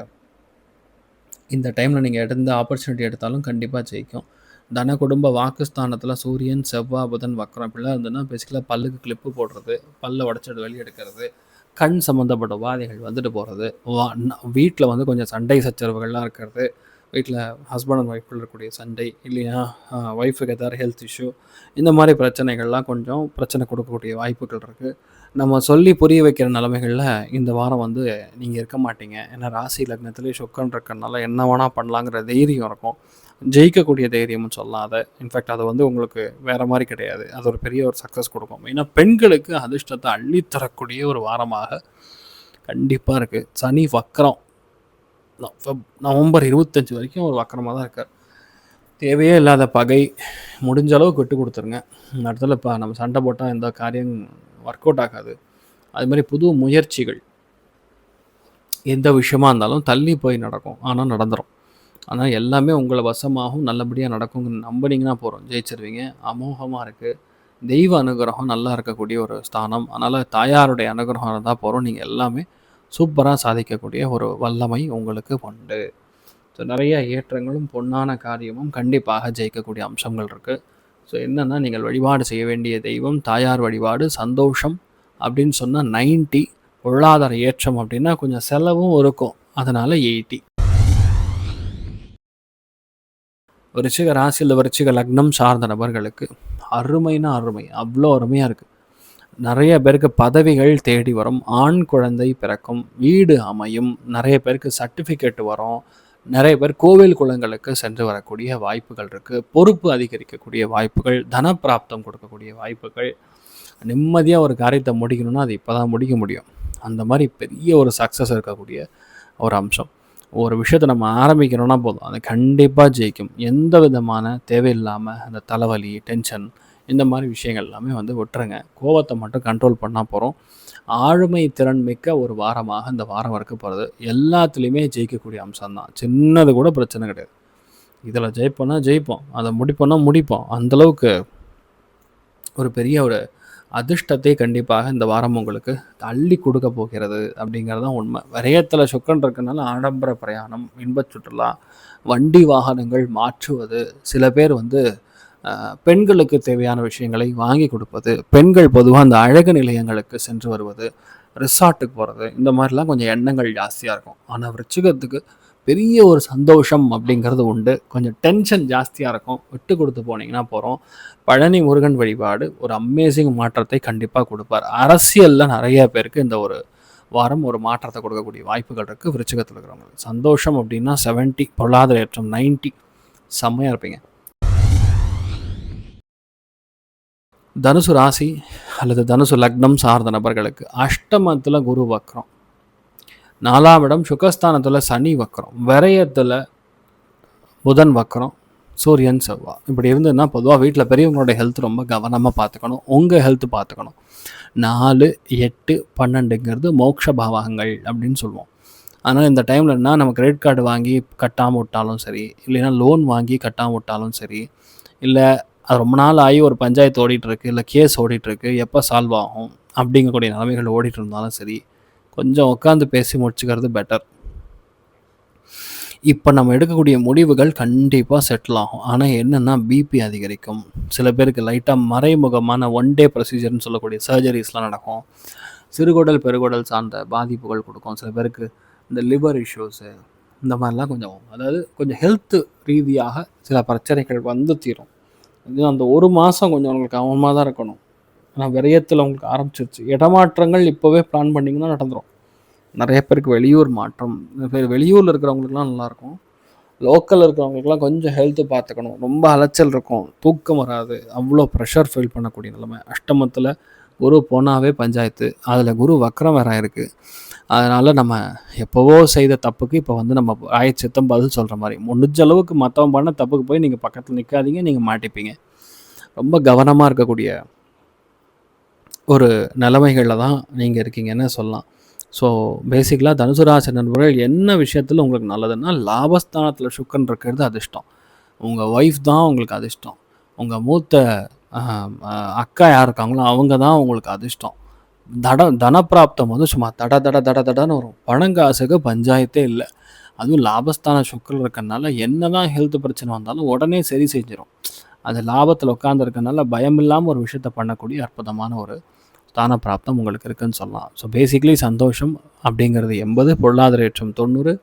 இந்த டைமில் நீங்கள் எடுத்த ஆப்பர்ச்சுனிட்டி எடுத்தாலும் கண்டிப்பாக ஜெயிக்கும். தன குடும்ப வாக்குஸ்தானத்தில் சூரியன் செவ்வாய் புதன் வக்கரம் இப்படிலாம் இருந்ததுன்னா பேசிக்கலாக பல்லுக்கு கிளிப்பு போடுறது பல்லை உடச்சிட்டு வெளியே எடுக்கிறது கண் சம்மந்தப்பட்ட உபாதைகள் வந்துட்டு போகிறது வா வீட்டில் வந்து கொஞ்சம் சண்டை சச்சரவுகள்லாம் இருக்கிறது வீட்டில் ஹஸ்பண்ட் அண்ட் ஒய்ஃபில் இருக்கக்கூடிய சண்டை இல்லையா ஒய்ஃபுக்கு ஏதாவது ஹெல்த் இஷ்யூ இந்த மாதிரி பிரச்சனைகள்லாம் கொஞ்சம் பிரச்சனை கொடுக்கக்கூடிய வாய்ப்புகள் இருக்குது நம்ம சொல்லி புரிய வைக்கிற நிலைமைகளில் இந்த வாரம் வந்து நீங்கள் இருக்க மாட்டீங்க. ஏன்னா ராசி லக்னத்துலேயே சொக்கன் இருக்கிறனால என்ன வேணால் பண்ணலாங்கிற தைரியம் இருக்கும். ஜெயிக்கக்கூடிய தைரியம்னு சொல்லலாம் அதை. இன்ஃபேக்ட் அது வந்து உங்களுக்கு வேறு மாதிரி கிடையாது. அது ஒரு பெரிய ஒரு சக்ஸஸ் கொடுக்கும். ஏன்னா பெண்களுக்கு அதிர்ஷ்டத்தை அள்ளித்தரக்கூடிய ஒரு வாரமாக கண்டிப்பாக இருக்குது சனி வக்கரம் நவம்பர் இருபத்தஞ்சி வரைக்கும் ஒரு வக்கரமாக தான் இருக்கார். தேவையே இல்லாத பகை. முடிஞ்ச அளவுக்கு விட்டு கொடுத்துருங்க. இந்த இடத்துல இப்போ நம்ம சண்டை போட்டால் எந்த காரியம் ஒர்க் அவுட் ஆகாது. அது மாதிரி புது முயற்சிகள். எந்த விஷயமா இருந்தாலும் தள்ளி போய் நடக்கும். ஆனால் நடந்துடும் ஆனால் எல்லாமே உங்களை வசமாகவும் நல்லபடியாக நடக்கும்னு நம்பினீங்கன்னா போகிறோம் ஜெயிச்சிருவீங்க. அமோகமாக இருக்குது தெய்வ அனுகிரகம் நல்லா இருக்கக்கூடிய ஒரு ஸ்தானம். அதனால் தாயாருடைய அனுகிரகம் இருந்தால் போகிறோம் நீங்கள் எல்லாமே சூப்பராக சாதிக்கக்கூடிய ஒரு வல்லமை உங்களுக்கு உண்டு. ஸோ நிறைய ஏற்றங்களும் பொன்னான காரியமும் கண்டிப்பாக ஜெயிக்கக்கூடிய அம்சங்கள் இருக்குது ஸோ என்னென்னா நீங்கள் வழிபாடு செய்ய வேண்டிய தெய்வம் தாயார் வழிபாடு சந்தோஷம் அப்படின்னு சொன்னால் நைன்ட்டி பொருளாதார ஏற்றம் அப்படின்னா கொஞ்சம் செலவும் இருக்கும். அதனால் எயிட்டி விருச்சிக ராசியில் விருச்சிக லக்னம் சார்ந்த நபர்களுக்கு அருமைனா அருமை அவ்வளோ அருமையாக இருக்குது நிறைய பேருக்கு பதவிகள் தேடி வரும் ஆண் குழந்தை பிறக்கும் வீடு அமையும் நிறைய பேருக்கு சர்டிஃபிகேட் வரும் நிறைய பேர் கோவில் குளங்களுக்கு சென்று வரக்கூடிய வாய்ப்புகள் இருக்குது பொறுப்பு அதிகரிக்கக்கூடிய வாய்ப்புகள் தனப்பிராப்தம் கொடுக்கக்கூடிய வாய்ப்புகள். நிம்மதியாக ஒரு காரியத்தை முடிக்கணும்னா அது இப்போ தான் முடிக்க முடியும். அந்த மாதிரி பெரிய ஒரு சக்ஸஸ் இருக்கக்கூடிய ஒரு அம்சம். ஒரு விஷயத்தை நம்ம ஆரம்பிக்கணும்னா போதும். அது கண்டிப்பாக ஜெயிக்கும். எந்த விதமான தேவையில்லாமல் அந்த தலைவலி டென்ஷன் இந்த மாதிரி விஷயங்கள் எல்லாமே வந்து விட்டுருங்க. கோவத்தை மட்டும் கண்ட்ரோல் பண்ணால் போகிறோம் ஆளுமை திறன் மிக்க ஒரு வாரமாக இந்த வாரம் இருக்க போகிறது எல்லாத்துலேயுமே ஜெயிக்கக்கூடிய அம்சம் தான் சின்னது கூட பிரச்சனை கிடையாது. இதில் ஜெயிப்போம்னா ஜெயிப்போம். அதை முடிப்போம்னா முடிப்போம். அந்தளவுக்கு ஒரு பெரிய ஒரு அதிர்ஷ்டத்தை கண்டிப்பாக இந்த வாரம் உங்களுக்கு தள்ளி கொடுக்க போகிறது அப்படிங்கிறது தான் உண்மை. விரயத்தில் சுக்கன் இருக்கனால ஆடம்பர பிரயாணம் இன்பச் சுற்றுலா வண்டி வாகனங்கள் மாற்றுவது சில பேர் வந்து பெண்களுக்கு தேவையான விஷயங்களை வாங்கி கொடுப்பது பெண்கள் பொதுவாக அந்த அழகு நிலையங்களுக்கு சென்று வருவது ரிசார்ட்டுக்கு போகிறது இந்த மாதிரிலாம் கொஞ்சம் எண்ணங்கள் ஜாஸ்தியாக இருக்கும். ஆனால் விருச்சிகத்துக்கு பெரிய ஒரு சந்தோஷம் அப்படிங்கிறது உண்டு. கொஞ்சம் டென்ஷன் ஜாஸ்தியாக இருக்கும். விட்டு கொடுத்து போனீங்கன்னா போகிறோம் பழனி முருகன் வழிபாடு ஒரு அமேசிங் மாற்றத்தை கண்டிப்பாக கொடுப்பார். அரசியலில் நிறைய பேருக்கு இந்த ஒரு வாரம் ஒரு மாற்றத்தை கொடுக்கக்கூடிய வாய்ப்புகள் இருக்குது விருச்சிகத்தில் இருக்கிறவங்களுக்கு சந்தோஷம் அப்படின்னா செவன்ட்டி பொருளாதார ஏற்றம் நைன்ட்டி செம்மையாக இருப்பீங்க. தனுசு ராசி அல்லது தனுசு லக்னம் சார்ந்த நபர்களுக்கு அஷ்டமத்தில் குரு வக்ரம். நாலாம் இடம் சுகஸ்தானத்தில் சனி வக்ரம். விரயத்தில் புதன் வக்ரம். சூரியன் செவ்வாய். இப்படி இருந்ததுன்னா பொதுவாக வீட்டில் பெரியவங்களோட ஹெல்த் ரொம்ப கவனமாக பார்த்துக்கணும். உங்கள் ஹெல்த் பார்த்துக்கணும். நாலு எட்டு பன்னெண்டுங்கிறது மோட்ச பாவகங்கள் அப்படின்னு சொல்லுவோம். அதனால் இந்த டைமில் என்ன நம்ம கிரெடிட் கார்டு வாங்கி கட்டாமல் விட்டாலும் சரி இல்லைன்னா லோன் வாங்கி கட்டாமல் விட்டாலும் சரி இல்லை அது ரொம்ப நாள் ஆகி ஒரு பஞ்சாயத்து ஓடிட்டுருக்கு இல்லை கேஸ் ஓடிட்டுருக்கு எப்போ சால்வ் ஆகும் அப்படிங்கக்கூடிய நிலைமைகள் ஓடிட்டு இருந்தாலும் சரி கொஞ்சம் உட்காந்து பேசி முடிச்சுக்கிறது பெட்டர் இப்போ நம்ம எடுக்கக்கூடிய முடிவுகள் கண்டிப்பாக செட்டில் ஆகும். ஆனால் என்னென்னா பிபி அதிகரிக்கும். சில பேருக்கு லைட்டாக மறைமுகமான ஒன் டே ப்ரொசீஜர்னு சொல்லக்கூடிய சர்ஜரிஸ்லாம் நடக்கும். சிறுகுடல் பெருகுடல் சார்ந்த பாதிப்புகள் கொடுக்கும். சில பேருக்கு இந்த லிவர் இஷ்யூஸு இந்த மாதிரிலாம் கொஞ்சம் அதாவது கொஞ்சம் ஹெல்த்து ரீதியாக சில பிரச்சனைகள் வந்து தீரும். இது அந்த ஒரு மாதம் கொஞ்சம் உங்களுக்கு கவனமாக தான் இருக்கணும். ஆனால் விரயத்தில் உங்களுக்கு ஆரம்பிச்சிருச்சு. இடமாற்றங்கள் இப்போவே பிளான் பண்ணிங்கன்னா நடந்துடும் நிறைய பேருக்கு வெளியூர் மாற்றம். பேர் வெளியூரில் இருக்கிறவங்களுக்குலாம் நல்லாயிருக்கும். லோக்கலில் இருக்கிறவங்களுக்குலாம் கொஞ்சம் ஹெல்த்து பார்த்துக்கணும். ரொம்ப அலைச்சல் இருக்கும். தூக்கம் வராது. அவ்வளோ ப்ரெஷர் ஃபீல் பண்ணக்கூடிய நிலைமை. அஷ்டமத்தில் குரு போனாவே பஞ்சாயத்து. அதில் குரு வக்கரம் வேற இருக்குது அதனால் நம்ம எப்போவோ செய்த தப்புக்கு இப்போ வந்து நம்ம ஆயச்சித்தம் பதில் சொல்கிற மாதிரி. முடிஞ்ச அளவுக்கு மற்றவன் பண்ண தப்புக்கு போய் நீங்கள் பக்கத்தில் நிற்காதீங்க நீங்கள் மாட்டிப்பீங்க. ரொம்ப கவனமாக இருக்கக்கூடிய ஒரு நிலைமைகளில் தான் நீங்கள் இருக்கீங்கன்னு சொல்லலாம். ஸோ பேசிக்கலாக தனுசு ராசி நண்பர்கள் என்ன விஷயத்தில் உங்களுக்கு நல்லதுன்னா லாபஸ்தானத்தில் சுக்கன் இருக்கிறது அதிர்ஷ்டம். உங்கள் ஒய்ஃப் தான் உங்களுக்கு அதிர்ஷ்டம். உங்கள் மூத்த அக்கா யார் இருக்காங்களோ அவங்க தான் உங்களுக்கு அதிர்ஷ்டம். தட தனப்பிராப்தம் வந்து சும்மா தட தட தட தடன்னு வரும். பணங்காசுக்கு பஞ்சாயத்தே இல்லை. அதுவும் லாபஸ்தான சுக்கல் இருக்கிறனால என்ன தான் ஹெல்த் பிரச்சனை வந்தாலும் உடனே சரி செஞ்சிடும் அது லாபத்தில் உட்காந்துருக்கனால பயம் இல்லாமல் ஒரு விஷயத்த பண்ணக்கூடிய அற்புதமான ஒரு ஸ்தான பிராப்தம் உங்களுக்கு இருக்குன்னு சொல்லலாம். ஸோ பேசிக்கலி சந்தோஷம் அப்படிங்கிறது எண்பது பொருளாதார ஏற்றம் தொண்ணூறு.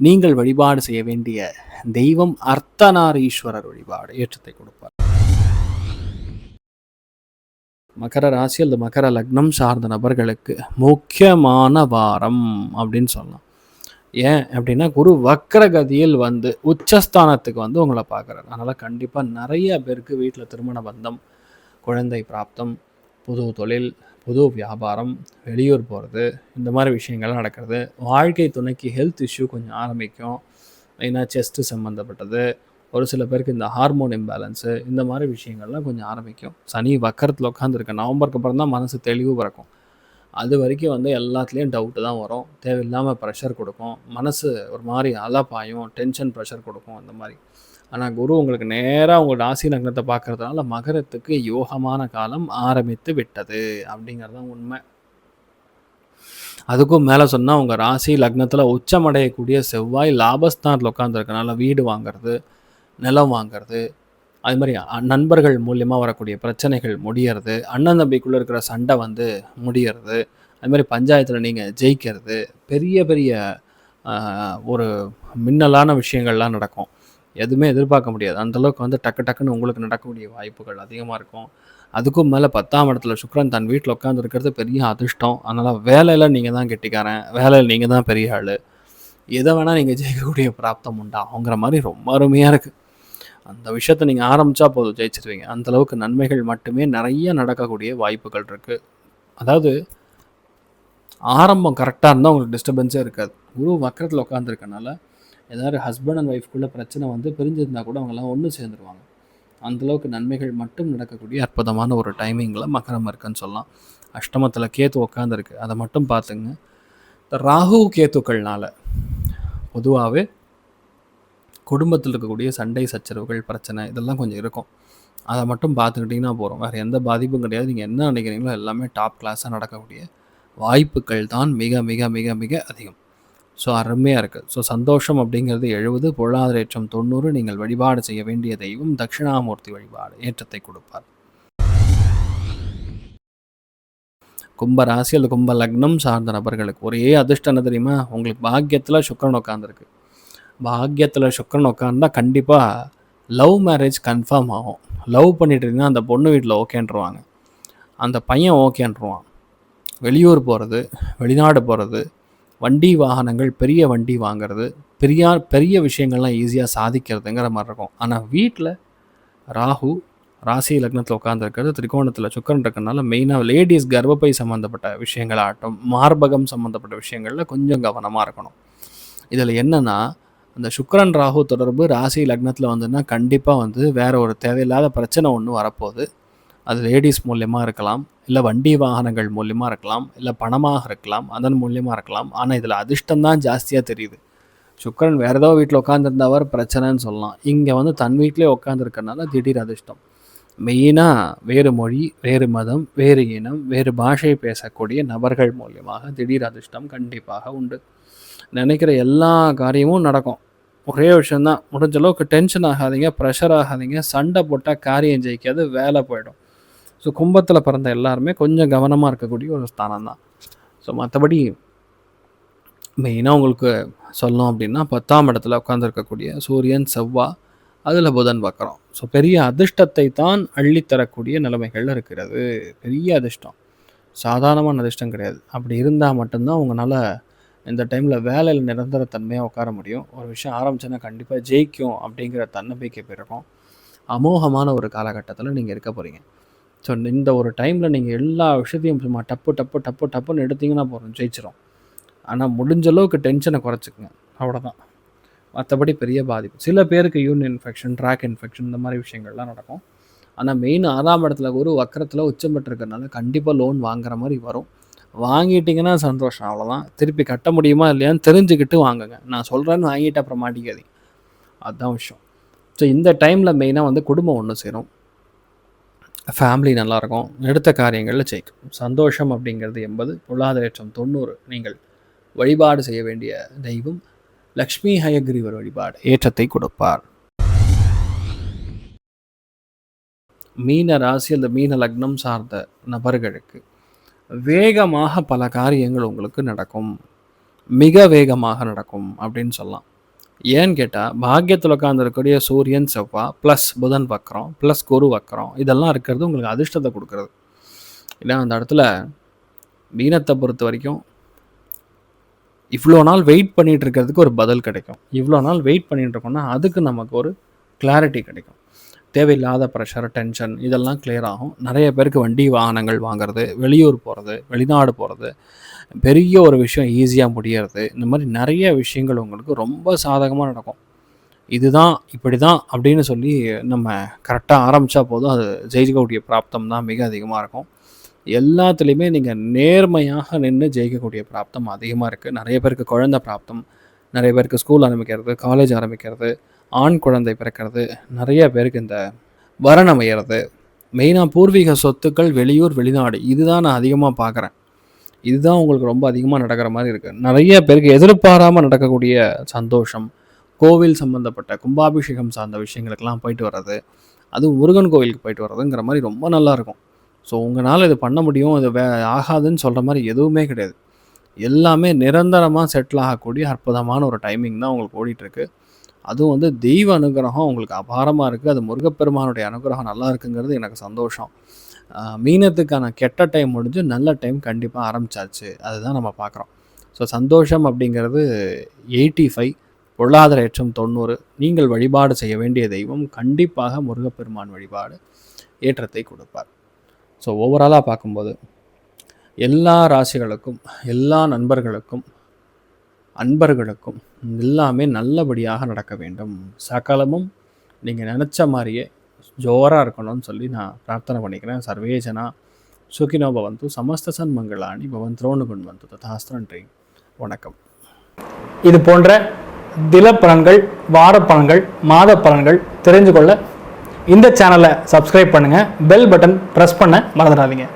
நீங்கள் வழிபாடு செய்ய வேண்டிய தெய்வம் அர்த்தநாரீஸ்வரர் வழிபாடு ஏற்றத்தை கொடுப்பார். மகர ராசி அல்லது மகர லக்னம் சார்ந்த நபர்களுக்கு முக்கியமான வாரம் அப்படின்னு சொல்லலாம். ஏன் அப்படின்னா குரு வக்கரகதியில் வந்து உச்சஸ்தானத்துக்கு வந்து உங்களை பார்க்குறாரு. அதனால் கண்டிப்பாக நிறைய பேருக்கு வீட்டில் திருமண பந்தம் குழந்தை பிராப்தம் புது தொழில் புது வியாபாரம் வெளியூர் போகிறது இந்த மாதிரி விஷயங்கள்லாம் நடக்கிறது. வாழ்க்கை துணைக்கு ஹெல்த் இஷ்யூ கொஞ்சம் ஆரம்பிக்கும். மெயினாக செஸ்ட்டு சம்மந்தப்பட்டது ஒரு சில பேருக்கு இந்த ஹார்மோன் இம்பேலன்ஸு இந்த மாதிரி விஷயங்கள்லாம் கொஞ்சம் ஆரம்பிக்கும். சனி வக்கரத்தில் உட்காந்துருக்க நவம்பருக்கு அப்புறம் தான் மனசு தெளிவு பிறக்கும். அது வரைக்கும் வந்து எல்லாத்துலேயும் டவுட்டு தான் வரும். தேவையில்லாமல் ப்ரெஷர் கொடுக்கும். மனசு ஒரு மாதிரி அலப்பாயும் டென்ஷன் ப்ரெஷர் கொடுக்கும் அந்த மாதிரி. ஆனால் குரு உங்களுக்கு நேராக உங்கள் ராசி நகரத்தை பார்க்கறதுனால மகரத்துக்கு யோகமான காலம் ஆரம்பித்து விட்டது அப்படிங்கிறது தான் உண்மை. அதுக்கும் மேலே சொன்னால் உங்கள் ராசி லக்னத்தில் உச்சமடையக்கூடிய செவ்வாய் லாபஸ்தானத்தில் உட்காந்துருக்கனால வீடு வாங்கிறது நிலம் வாங்கிறது அது மாதிரி நண்பர்கள் மூலியமாக வரக்கூடிய பிரச்சனைகள் முடியறது அண்ணன் தம்பிக்குள்ளே இருக்கிற சண்டை வந்து முடியறது அது மாதிரி பஞ்சாயத்தில் நீங்கள் ஜெயிக்கிறது பெரிய பெரிய ஒரு மின்னலான விஷயங்கள்லாம் நடக்கும். எதுவுமே எதிர்பார்க்க முடியாது. அந்தளவுக்கு வந்து டக்கு டக்குன்னு உங்களுக்கு நடக்கக்கூடிய வாய்ப்புகள் அதிகமாக இருக்கும். அதுக்கும் மேலே பத்தாம் இடத்துல சுக்ரன் தன் வீட்டில் உட்காந்துருக்கிறது பெரிய அதிர்ஷ்டம். அதனால் வேலையில் நீங்கள் தான் கெட்டிக்காரன். வேலையில் நீங்கள் தான் பெரிய ஆள். எதை வேணால் நீங்கள் ஜெயிக்கக்கூடிய பிராப்தம் உண்டாகுங்கிற மாதிரி ரொம்ப அருமையாக இருக்குது அந்த விஷயத்த நீங்கள் ஆரம்பித்தா போதும் ஜெயிச்சிருவீங்க. அந்தளவுக்கு நன்மைகள் மட்டுமே நிறைய நடக்கக்கூடிய வாய்ப்புகள் இருக்குது அதாவது ஆரம்பம் கரெக்டாக இருந்தால் உங்களுக்கு டிஸ்டர்பன்ஸே இருக்காது. குரு வக்கரத்தில் உட்காந்துருக்கனால ஏதாவது ஹஸ்பண்ட் அண்ட் ஒய்ஃப்குள்ளே பிரச்சனை வந்து பிரிஞ்சிருந்தால் கூட அவங்களாம் ஒன்று சேர்ந்துருவாங்க. அந்தளவுக்கு நன்மைகள் மட்டும் நடக்கக்கூடிய அற்புதமான ஒரு டைமிங்கில் மகரம் இருக்குன்னு சொல்லலாம். அஷ்டமத்தில் கேத்து உட்காந்துருக்கு அதை மட்டும் பார்த்துங்க. இந்த ராகு கேத்துக்கள்னால பொதுவாகவே குடும்பத்தில் இருக்கக்கூடிய சண்டை சச்சரவுகள் பிரச்சனை இதெல்லாம் கொஞ்சம் இருக்கும். அதை மட்டும் பார்த்துக்கிட்டிங்கன்னா போகிறோம் வேறு எந்த பாதிப்பும் கிடையாது. நீங்கள் என்ன நினைக்கிறீங்களோ எல்லாமே டாப் கிளாஸாக நடக்கக்கூடிய வாய்ப்புகள் தான் மிக மிக மிக மிக அதிகம். ஸோ அருமையாக இருக்குது ஸோ சந்தோஷம் அப்படிங்கிறது எழுபது பொருளாதார ஏற்றம் தொண்ணூறு நீங்கள் வழிபாடு செய்ய வேண்டிய தெய்வம் தட்சிணாமூர்த்தி வழிபாடு ஏற்றத்தை கொடுப்பார். கும்ப ராசி அல்லது கும்ப லக்னம் சார்ந்த நபர்களுக்கு ஒரே அதிர்ஷ்டம் என்ன தெரியுமா? உங்களுக்கு பாக்கியத்தில் சுக்கரன் உட்காந்துருக்கு பாக்கியத்தில் சுக்கரன் உட்காந்தா கண்டிப்பாக லவ் மேரேஜ் கன்ஃபார்ம் ஆகும். லவ் பண்ணிட்டு இருந்தால் அந்த பொண்ணு வீட்டில் ஓகேன்றவாங்க அந்த பையன் ஓகேன்ருவான் வெளியூர் போகிறது வெளிநாடு போகிறது வண்டி வாகனங்கள் பெரிய வண்டி வாங்கிறது பெரிய பெரிய விஷயங்கள்லாம் ஈஸியாக சாதிக்கிறதுங்கிற மாதிரி இருக்கும். ஆனால் வீட்டில் ராகு ராசி லக்னத்தில் உட்காந்துருக்கிறது திரிகோணத்தில் சுக்கரன் இருக்கறனால மெயினாக லேடிஸ் கர்ப்பப்பை சம்மந்தப்பட்ட விஷயங்களாகட்டும் மார்பகம் சம்மந்தப்பட்ட விஷயங்களில் கொஞ்சம் கவனமாக இருக்கணும். இதில் என்னென்னா அந்த சுக்கரன் ராகு தொடர்பு ராசி லக்னத்தில் வந்துன்னா கண்டிப்பாக வந்து வேறு ஒரு தேவையில்லாத பிரச்சனை ஒன்று வரப்போகுது. அது லேடிஸ் மூலியமாக இருக்கலாம் இல்லை வண்டி வாகனங்கள் மூலியமாக இருக்கலாம் இல்லை பணமாக இருக்கலாம் அதன் மூலியமாக இருக்கலாம். ஆனால் இதில் அதிர்ஷ்டம் தான் ஜாஸ்தியாக தெரியுது. சுக்கரன் வேறு ஏதோ வீட்டில் உட்காந்துருந்தவர் பிரச்சனைன்னு சொல்லலாம். இங்கே வந்து தன் வீட்டிலே உட்காந்துருக்கனால திடீர் அதிர்ஷ்டம். மெயினாக வேறு மொழி வேறு மதம் வேறு இனம் வேறு பாஷை பேசக்கூடிய நபர்கள் மூலியமாக திடீர் அதிர்ஷ்டம் கண்டிப்பாக உண்டு. நினைக்கிற எல்லா காரியமும் நடக்கும். ஒரே விஷயந்தான் முடிஞ்ச அளவுக்கு டென்ஷன் ஆகாதீங்க ப்ரெஷர் ஆகாதீங்க. சண்டை போட்டால் காரியம் ஜெயிக்காது வேலை போயிடும். ஸோ கும்பத்தில் பிறந்த எல்லாருமே கொஞ்சம் கவனமாக இருக்கக்கூடிய ஒரு ஸ்தானம் தான் ஸோ மற்றபடி மெயினாக உங்களுக்கு சொல்லணும் அப்படின்னா பத்தாம் இடத்துல உட்காந்துருக்கக்கூடிய சூரியன் செவ்வா அதில் புதன் பார்க்குறோம் ஸோ பெரிய அதிர்ஷ்டத்தை தான் அள்ளித்தரக்கூடிய நிலைமைகள் இருக்கிறது. பெரிய அதிர்ஷ்டம். சாதாரணமான அதிர்ஷ்டம் கிடையாது. அப்படி இருந்தால் மட்டும்தான் உங்களால் இந்த டைமில் வேலையில் நிரந்தர தன்மையாக உட்கார முடியும். ஒரு விஷயம் ஆரம்பிச்சோன்னா கண்டிப்பாக ஜெயிக்கும் அப்படிங்கிற தன்னம்பிக்கை பிறக்கும். அமோகமான ஒரு காலகட்டத்தில் நீங்கள் இருக்க போகிறீங்க ஸோ இந்த ஒரு டைமில் நீங்கள் எல்லா விஷயத்தையும் சும்மா டப்பு டப்பு டப்பு டப்புன்னு எடுத்தீங்கன்னா போகிறோம் ஜெயிச்சிரும். ஆனால் முடிஞ்ச அளவுக்கு டென்ஷனை குறைச்சிக்கங்க. அவ்வளோதான் மற்றபடி பெரிய பாதிப்பு. சில பேருக்கு யூரின் இன்ஃபெக்ஷன் ட்ராக் இன்ஃபெக்ஷன் இந்த மாதிரி விஷயங்கள்லாம் நடக்கும். ஆனால் மெயின் ஆறாம் இடத்துல ஒரு வக்கரத்தில் உச்சம் பெற்றிருக்கறனால கண்டிப்பாக லோன் வாங்குற மாதிரி வரும். வாங்கிட்டீங்கன்னா சந்தோஷம் அவ்வளோதான் திருப்பி கட்ட முடியுமா இல்லையான்னு தெரிஞ்சுக்கிட்டு வாங்குங்க. நான் சொல்கிறேன்னு வாங்கிட்டு அப்புறம் மாட்டிக்காதீங்க. அதுதான் விஷயம். ஸோ இந்த டைமில் மெயினாக வந்து குடும்பம் ஒன்று சேரும். ஃபேமிலி நல்லாயிருக்கும். எடுத்த காரியங்களில் ஜெயிக்கும். சந்தோஷம் அப்படிங்கிறது எண்பது பொருளாதாரம் தொண்ணூறு. நீங்கள் வழிபாடு செய்ய வேண்டிய தெய்வம் லக்ஷ்மி ஹயக்ரீவர் வழிபாடு ஏற்றத்தை கொடுப்பார். மீன ராசி அந்த மீன லக்னம் சார்ந்த நபர்களுக்கு வேகமாக பல காரியங்கள் உங்களுக்கு நடக்கும். மிக வேகமாக நடக்கும் அப்படின்னு சொல்லலாம். ஏன்னு கேட்டால் பாக்கியத்தில் உட்காந்துருக்கக்கூடிய சூரியன் செவ்வாய் ப்ளஸ் புதன் வக்கரம் ப்ளஸ் குரு வக்கரம் இதெல்லாம் இருக்கிறது உங்களுக்கு அதிர்ஷ்டத்தை கொடுக்குறது. ஏன்னா அந்த இடத்துல மீனத்தை பொறுத்த வரைக்கும் இவ்வளோ நாள் வெயிட் பண்ணிகிட்டு இருக்கிறதுக்கு ஒரு பதில் கிடைக்கும். இவ்வளோ நாள் வெயிட் பண்ணிகிட்டு இருக்கோம்னா அதுக்கு நமக்கு ஒரு கிளாரிட்டி கிடைக்கும். தேவையில்லாத ப்ரெஷர் டென்ஷன் இதெல்லாம் கிளியர் ஆகும். நிறைய பேருக்கு வண்டி வாகனங்கள் வாங்குறது வெளியூர் போகிறது வெளிநாடு போகிறது பெரிய ஒரு விஷயம் ஈஸியாக முடியறது இந்த மாதிரி நிறைய விஷயங்கள் உங்களுக்கு ரொம்ப சாதகமாக நடக்கும். இதுதான் இப்படி தான் அப்படின்னு சொல்லி நம்ம கரெக்டாக ஆரம்பித்தா போதும். அது ஜெயிக்கக்கூடிய பிராப்தம் தான் மிக அதிகமாக இருக்கும். எல்லாத்துலேயுமே நீங்கள் நேர்மையாக நின்று ஜெயிக்கக்கூடிய பிராப்தம் அதிகமாக இருக்குது நிறைய பேருக்கு குழந்த பிராப்தம் நிறைய பேருக்கு ஸ்கூல் ஆரம்பிக்கிறது காலேஜ் ஆரம்பிக்கிறது ஆண் குழந்தை பிறக்கிறது. நிறைய பேருக்கு இந்த வரன் அமையிறது மெயினாக பூர்வீக சொத்துக்கள் வெளியூர் வெளிநாடு. இதுதான் நான் அதிகமாக பார்க்குறேன். இதுதான் உங்களுக்கு ரொம்ப அதிகமாக நடக்கிற மாதிரி இருக்குது நிறைய பேருக்கு எதிர்பாராமல் நடக்கக்கூடிய சந்தோஷம் கோவில் சம்மந்தப்பட்ட கும்பாபிஷேகம் சார்ந்த விஷயங்களுக்கெல்லாம் போயிட்டு வர்றது அதுவும் முருகன் கோவிலுக்கு போயிட்டு வர்றதுங்கிற மாதிரி ரொம்ப நல்லாயிருக்கும் ஸோ உங்களால் இது பண்ண முடியும். இது வே ஆகாதுன்னு சொல்கிற மாதிரி எதுவுமே கிடையாது. எல்லாமே நிரந்தரமாக செட்டில் ஆகக்கூடிய அற்புதமான ஒரு டைமிங் தான் உங்களுக்கு ஓடிட்டுருக்கு அதுவும் வந்து தெய்வ அனுகிரகம் உங்களுக்கு அபாரமாக இருக்குது அது முருகப்பெருமானுடைய அனுகிரகம் நல்லா இருக்குங்கிறது எனக்கு சந்தோஷம். மீனத்துக்கான கெட்ட டைம் முடிஞ்சு நல்ல டைம் கண்டிப்பாக ஆரம்பிச்சாச்சு. அதுதான் நம்ம பார்க்குறோம் ஸோ சந்தோஷம் அப்படிங்கிறது எயிட்டி ஃபைவ் பொருளாதார ஏற்றம் தொண்ணூறு நீங்கள் வழிபாடு செய்ய வேண்டிய தெய்வம் கண்டிப்பாக முருகப்பெருமான் வழிபாடு ஏற்றத்தை கொடுப்பார். ஸோ ஓவராலாக பார்க்கும்போது எல்லா ராசிகளுக்கும் எல்லா நண்பர்களுக்கும் அன்பர்களுக்கும் எல்லாமே நல்லபடியாக நடக்க வேண்டும். சகலமும் நீங்கள் நினச்ச மாதிரியே ஜோராக இருக்கணும்னு சொல்லி நான் பிரார்த்தனை பண்ணிக்கிறேன். சர்வேஜனா சுகினோ பவந்து சமஸ்த சன்மங்களாணி பவன் திரோணுகுண் வந்து ததாஸ்திரன்றி. வணக்கம். இது போன்ற தில பலன்கள் வார பலன்கள் மாத பலன்கள் தெரிஞ்சு கொள்ள இந்த சேனலை சப்ஸ்கிரைப் பண்ணுங்கள் பெல் பட்டன் ப்ரெஸ் பண்ண மறந்துடாதீங்க.